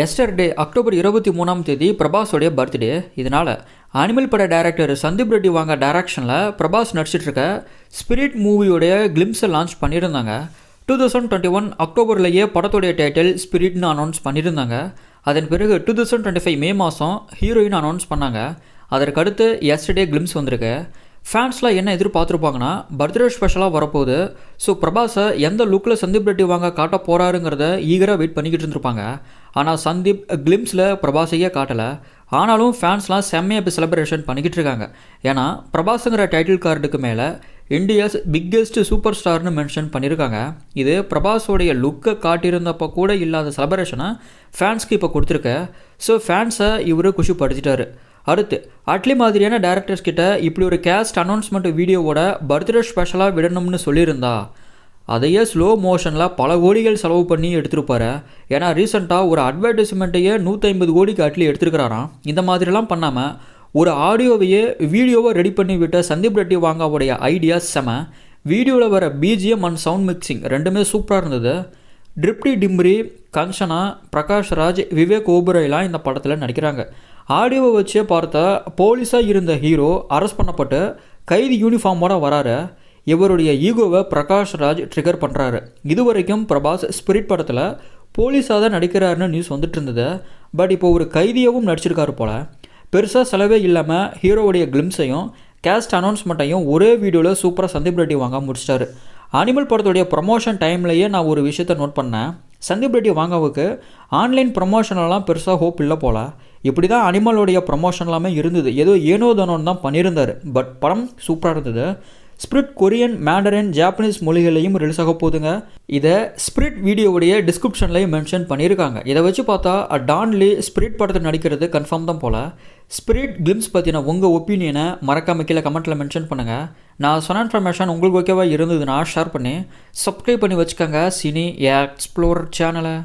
Yesterday October இருபத்தி மூணாம் தேதி பிரபாஸோடைய பர்த்டே இதனால் அனிமல் பட டைரக்டர் சந்தீப் ரெட்டி வாங்க டைரக்ஷனில் பிரபாஸ் நடிச்சிட்ருக்க ஸ்பிரிட் மூவியோடைய கிளிம்ஸை லான்ச் பண்ணியிருந்தாங்க. டூ தௌசண்ட் டுவெண்ட்டி ஒன் அக்டோபர்லேயே படத்துடைய டைட்டில் ஸ்பிரிட்னு அனௌன்ஸ் பண்ணியிருந்தாங்க. அதன் பிறகு டூ தௌசண்ட் டுவெண்ட்டி ஃபைவ் மே மாதம் ஹீரோயின் அனௌன்ஸ் பண்ணாங்க. அதற்கடுத்து எஸ்டர்டே கிளிம்ஸ் வந்திருக்கு. ஃபேன்ஸ்லாம் என்ன எதிர்பார்த்துருப்பாங்கன்னா பர்த்டே ஸ்பெஷலாக வரப்போகுது. ஸோ பிரபாஸை எந்த லுக்கில் சந்தீப் ரெட்டி வாங்க காட்ட போகிறாருங்கிறத ஈகராக வெயிட் பண்ணிக்கிட்டு இருந்திருப்பாங்க. ஆனால் சந்தீப் கிளிம்ஸில் பிரபாஸையே காட்டலை. ஆனாலும் ஃபேன்ஸ்லாம் செம்மையாக இப்போ செலிப்ரேஷன் பண்ணிக்கிட்டு இருக்காங்க. ஏன்னா பிரபாஸுங்கிற டைட்டில் கார்டுக்கு மேலே இந்தியாஸ் பிக்கெஸ்ட் சூப்பர் ஸ்டார்னு மென்ஷன் பண்ணியிருக்காங்க இது பிரபாஸோடைய லுக்கை காட்டியிருந்தப்போ கூட இல்லாத செலிப்ரேஷனை ஃபேன்ஸ்க்கு இப்போ கொடுத்துருக்க. ஸோ ஃபேன்ஸை இவர் குஷிப்படுத்திட்டாரு. அடுத்து அட்லி மாதிரியான டேரக்டர்ஸ் கிட்ட இப்படி ஒரு கேஸ்ட் அனௌன்ஸ்மெண்ட் வீடியோவோட பர்த்டே ஸ்பெஷலாக விடணும்னு சொல்லியிருந்தா அதையே ஸ்லோ மோஷனில் பல கோடிகள் செலவு பண்ணி எடுத்திருப்பாரு. ஏன்னா ரீசெண்டாக ஒரு அட்வர்டைஸ்மெண்ட்டையே நூற்றைம்பது கோடிக்கு அட்லி எடுத்துருக்கிறாராம். இந்த மாதிரிலாம் பண்ணாமல் ஒரு ஆடியோவையே வீடியோவை ரெடி பண்ணி விட்ட சந்தீப் ரெட்டி வாங்காவுடைய ஐடியா செம. வீடியோவில் வர பிஜிஎம் அண்ட் சவுண்ட் மிக்சிங் ரெண்டுமே சூப்பராக இருந்தது. ட்ரிப்டி டிம்ரி கஞ்சனா பிரகாஷ் ராஜ் விவேக் ஓபுரைலாம் இந்த படத்தில் நடிக்கிறாங்க. ஆடியோவை வச்சே பார்த்தா போலீஸாக இருந்த ஹீரோ அரெஸ்ட் பண்ணப்பட்டு கைதி யூனிஃபார்மோட வராரு. இவருடைய ஈகோவை பிரகாஷ் ராஜ் ட்ரிகர் பண்ணுறாரு இதுவரைக்கும் பிரபாஸ் ஸ்பிரிட் படத்தில் போலீஸாக தான் நடிக்கிறாருன்னு நியூஸ் வந்துட்டு இருந்தது. பட் இப்போ ஒரு கைதியாகவும் நடிச்சிருக்காரு போல். பெருசாக செலவே இல்லாமல் ஹீரோவுடைய கிளிம்ஸையும் கேஸ்ட் அனௌன்ஸ்மெண்ட்டையும் ஒரே வீடியோவில் சூப்பராக சந்தீப் ரெட்டி வாங்க முடிச்சிட்டாரு. அனிமல் படத்துடைய ப்ரமோஷன் டைம்லேயே நான் ஒரு விஷயத்தை நோட் பண்ணேன். சந்தீப் ரெட்டி வாங்கவுக்கு ஆன்லைன் ப்ரமோஷனெல்லாம் பெருசாக ஹோப் இல்லை போல. இப்படி தான் அனிமலோடைய ப்ரமோஷன் எல்லாமே இருந்தது. ஏதோ ஏனோ தானோன்னு தான் பண்ணியிருந்தார். பட் படம் சூப்பராக இருந்தது. ஸ்பிரிட் கொரியன் மேண்டரின் ஜாப்பனீஸ் மொழிகளையும் ரிலீஸ் ஆக போகுதுங்க. இதை ஸ்பிரிட் வீடியோவுடைய டிஸ்கிரிப்ஷன்லையும் மென்ஷன் பண்ணியிருக்காங்க. இதை வச்சு பார்த்தா டான்லி ஸ்பிரிட் படத்தில் நடிக்கிறது கன்ஃபார்ம் தான் போல். ஸ்பிரிட் கிளிம்ஸ் பற்றின உங்கள் ஒப்பீனியனை மறக்காம கீழே கமெண்ட்டில் மென்ஷன் பண்ணுங்கள் நான் சொன்ன இன்ஃபர்மேஷன் உங்களுக்கு ஓகேவாக இருந்ததுன்னா ஷேர் பண்ணி சப்ஸ்கிரைப் பண்ணி வச்சுக்கோங்க. சினி எக்ஸ்ப்ளோர் சேனலை